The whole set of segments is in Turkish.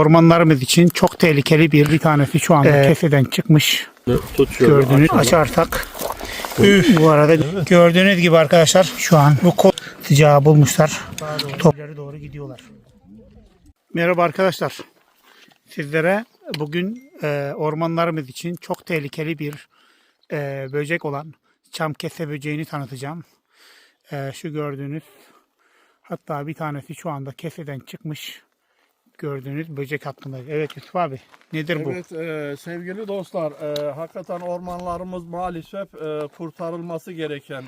Ormanlarımız için çok tehlikeli bir, bir tanesi şu anda keseden çıkmış. Gördüğünüz açarsak. Bu arada gördüğünüz gibi arkadaşlar şu an bu kol sıcağı bulmuşlar. Topları doğru gidiyorlar. Merhaba arkadaşlar. Sizlere bugün e, ormanlarımız için çok tehlikeli bir e, böcek olan çam kese böceğini tanıtacağım. E, şu gördüğünüz hatta bir tanesi şu anda keseden çıkmış gördüğünüz böcek hakkında. Evet Yusuf abi nedir bu? Evet e, sevgili dostlar e, hakikaten ormanlarımız maalesef e, kurtarılması gereken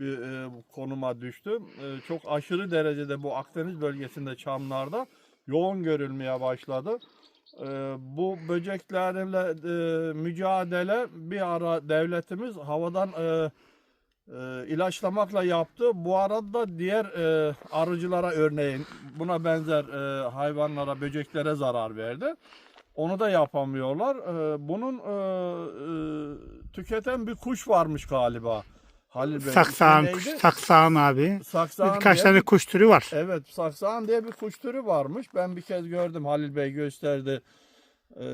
bir e, konuma düştü. E, çok aşırı derecede bu Akdeniz bölgesinde çamlarda yoğun görülmeye başladı. E, bu böceklerle e, mücadele bir ara devletimiz havadan e, e, ilaçlamakla yaptı. Bu arada diğer e, arıcılara örneğin buna benzer e, hayvanlara, böceklere zarar verdi. Onu da yapamıyorlar. E, bunun e, e, tüketen bir kuş varmış galiba. Halil Bey. Saksağın, kuş, saksağın abi. Saksağın Birkaç tane bir- kuş türü var. Evet, saksağın diye bir kuş türü varmış. Ben bir kez gördüm. Halil Bey gösterdi. Ee,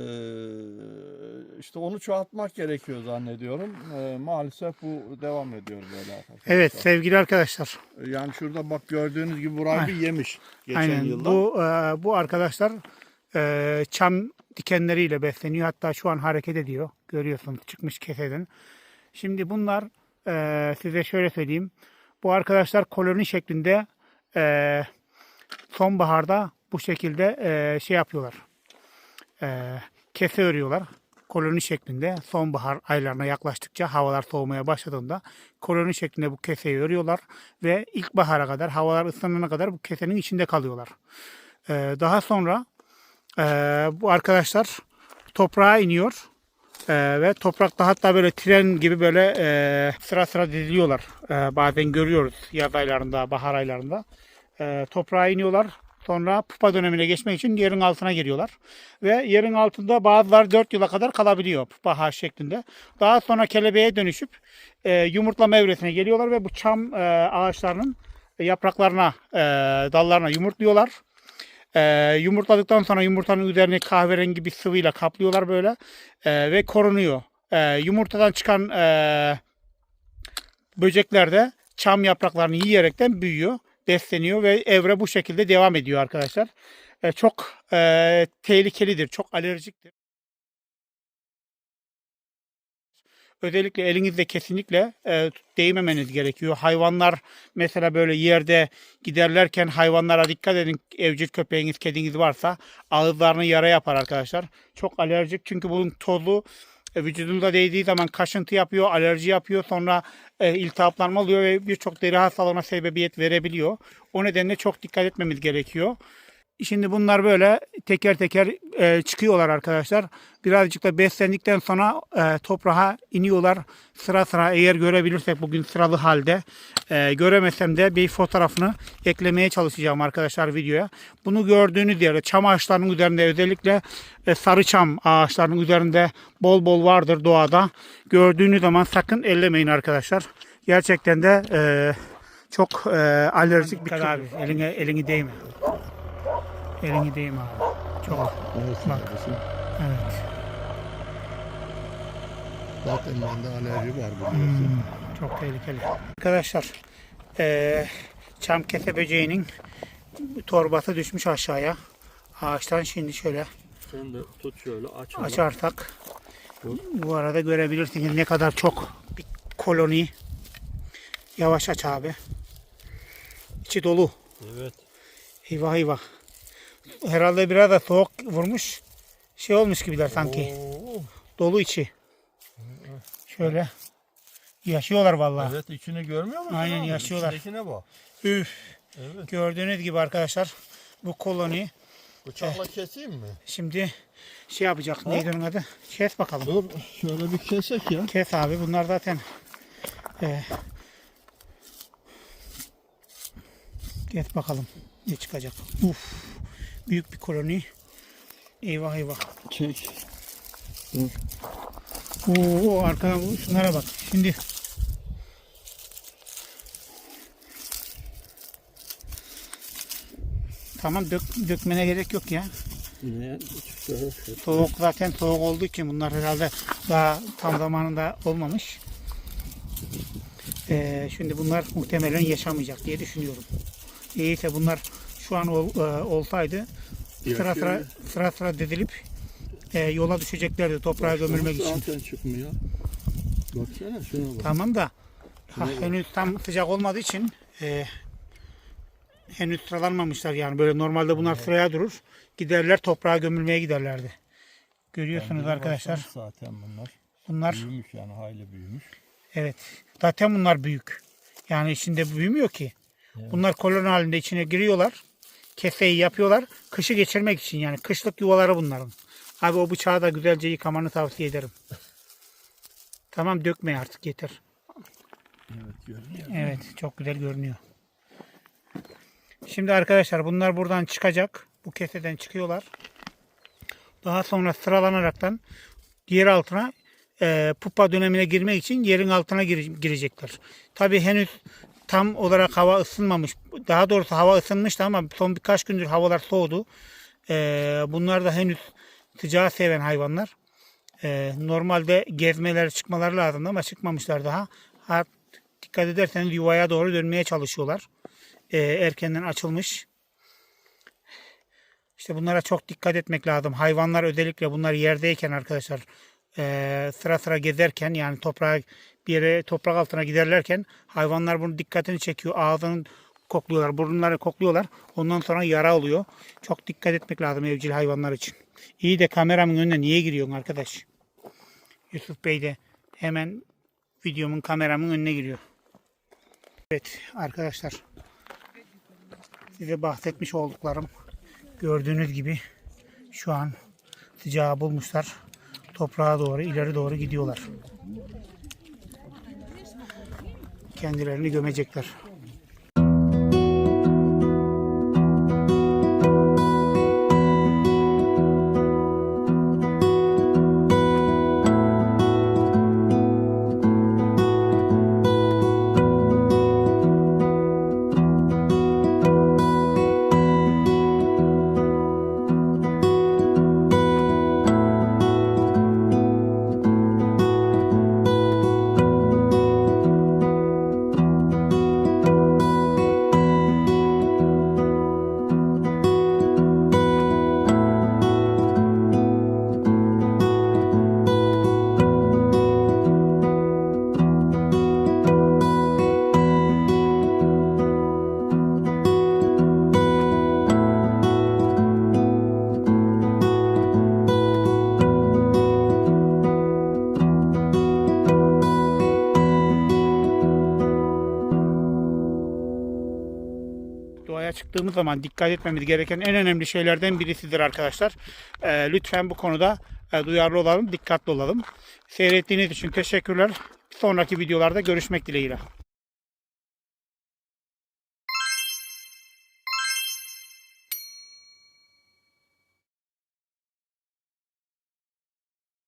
işte onu çoğaltmak gerekiyor zannediyorum. Ee, maalesef bu devam ediyor böyle arkadaşlar. Evet sevgili arkadaşlar. Yani şurada bak gördüğünüz gibi burayı bir yemiş geçen Aynen yılda. bu e, bu arkadaşlar e, çam dikenleriyle besleniyor. Hatta şu an hareket ediyor. Görüyorsunuz çıkmış keseden. Şimdi bunlar e, size şöyle söyleyeyim. Bu arkadaşlar koloni şeklinde e, sonbaharda bu şekilde e, şey yapıyorlar. E, kese örüyorlar. Koloni şeklinde sonbahar aylarına yaklaştıkça havalar soğumaya başladığında koloni şeklinde bu keseyi örüyorlar ve ilkbahara kadar havalar ısınana kadar bu kesenin içinde kalıyorlar. E, daha sonra e, bu arkadaşlar toprağa iniyor. Ee, ve toprakta hatta böyle tren gibi böyle e, sıra sıra diziliyorlar. Ee, bazen görüyoruz yaz aylarında, bahar aylarında. Ee, toprağa iniyorlar. Sonra pupa dönemine geçmek için yerin altına giriyorlar. Ve yerin altında bazıları 4 yıla kadar kalabiliyor pupa haş şeklinde. Daha sonra kelebeğe dönüşüp e, yumurtlama evresine geliyorlar ve bu çam e, ağaçlarının yapraklarına, e, dallarına yumurtluyorlar. Ee, yumurtladıktan sonra yumurtanın üzerine kahverengi bir sıvıyla kaplıyorlar böyle Ee, ve korunuyor. Ee, yumurtadan çıkan e, böcekler de çam yapraklarını yiyerekten büyüyor, besleniyor ve evre bu şekilde devam ediyor arkadaşlar. Ee, çok e, tehlikelidir, çok alerjiktir. Özellikle elinizde kesinlikle e, değmemeniz gerekiyor. Hayvanlar mesela böyle yerde giderlerken hayvanlara dikkat edin. Evcil köpeğiniz, kediniz varsa ağızlarını yara yapar arkadaşlar. Çok alerjik çünkü bunun tozu e, vücudunda değdiği zaman kaşıntı yapıyor, alerji yapıyor. Sonra e, iltihaplanma oluyor ve birçok deri hastalığına sebebiyet verebiliyor. O nedenle çok dikkat etmemiz gerekiyor. Şimdi bunlar böyle teker teker e, çıkıyorlar arkadaşlar. Birazcık da beslendikten sonra e, toprağa iniyorlar. Sıra sıra eğer görebilirsek bugün sıralı halde. E, göremesem de bir fotoğrafını eklemeye çalışacağım arkadaşlar videoya. Bunu gördüğünüz yerde çam ağaçlarının üzerinde özellikle e, sarı çam ağaçlarının üzerinde bol bol vardır doğada. Gördüğünüz zaman sakın ellemeyin arkadaşlar. Gerçekten de e, çok e, alerjik bir abi. Eline, elini değme. Elini değme abi. Çok. Bak. Evet. Zaten bende alerji var biliyorsun. Hmm, çok tehlikeli. Arkadaşlar eee çam kese böceğinin torbası düşmüş aşağıya. Ağaçtan şimdi şöyle Sen de tut şöyle aç. açarsak bu arada görebilirsiniz ne kadar çok bir koloni. Yavaş aç abi. İçi dolu. Evet. Eyvah eyvah. Herhalde biraz da soğuk vurmuş. Şey olmuş gibiler sanki. Oo, Dolu içi. Şöyle. Yaşıyorlar vallahi. evet içini görmüyor musun? Aynen, abi? yaşıyorlar. İçindekine bak. Üf. Evet. Gördüğünüz gibi arkadaşlar bu koloni Bıçakla keseyim mi? şimdi şey yapacak. Neydi onun adı? Kes bakalım. Dur şöyle bir kesek ya. Kes abi. Bunlar zaten e, kes bakalım ne çıkacak. Uf. Büyük bir koloni. Eyvah eyvah. Çek. Oo arkadan şunlara bak. Şimdi Tamam dök, dökmene gerek yok ya. Soğuk zaten soğuk olduğu için bunlar herhalde daha tam zamanında olmamış. Ee, şimdi bunlar muhtemelen yaşamayacak diye düşünüyorum. İyiyse bunlar şu an ol- e, olsaydı sıra sıra sıra sıra dizilip e, yola düşeceklerdi toprağa gömülmek için. Zaten çıkmıyor. Baksana şuna bak. Tamam da ha, henüz tam sıcak olmadığı için e, henüz sıralanmamışlar yani böyle normalde bunlar sıraya durur. Giderler toprağa gömülmeye giderlerdi. Görüyorsunuz arkadaşlar. Zaten bunlar Bunlar büyümüş yani hayli büyümüş. evet. Zaten bunlar büyük. Yani içinde büyümüyor ki. Bunlar kolon halinde içine giriyorlar. Keseyi yapıyorlar. Kışı geçirmek için yani kışlık yuvaları bunların. Abi o bıçağı da güzelce yıkamanı tavsiye ederim. Tamam dökme artık yeter. Evet görünüyor. Evet çok güzel görünüyor. Şimdi arkadaşlar bunlar buradan çıkacak. Bu keseden çıkıyorlar. Daha sonra sıralanaraktan yer altına e, pupa dönemine girmek için yerin altına gire- girecekler. Tabi henüz tam olarak hava ısınmamış. Daha doğrusu hava ısınmıştı ama son birkaç gündür havalar soğudu. E, bunlar da henüz sıcağı seven hayvanlar. E, normalde gezmeler çıkmaları lazım ama çıkmamışlar daha. Ha, dikkat ederseniz yuvaya doğru dönmeye çalışıyorlar. Ee, erkenden açılmış. İşte bunlara çok dikkat etmek lazım. Hayvanlar özellikle bunlar yerdeyken arkadaşlar ee, sıra sıra gezerken yani toprağa bir yere toprak altına giderlerken hayvanlar bunun dikkatini çekiyor. Ağzını kokluyorlar, burunları kokluyorlar. Ondan sonra yara oluyor. Çok dikkat etmek lazım evcil hayvanlar için. İyi de kameramın önüne niye giriyorsun arkadaş? Yusuf Bey de hemen videomun kameramın önüne giriyor. Evet arkadaşlar size bahsetmiş olduklarım gördüğünüz gibi şu an sıcağı bulmuşlar. Toprağa doğru ileri doğru gidiyorlar. Kendilerini gömecekler. Doğaya çıktığımız zaman dikkat etmemiz gereken en önemli şeylerden birisidir arkadaşlar. Ee, lütfen bu konuda e, duyarlı olalım, dikkatli olalım. Seyrettiğiniz için teşekkürler. Sonraki videolarda görüşmek dileğiyle.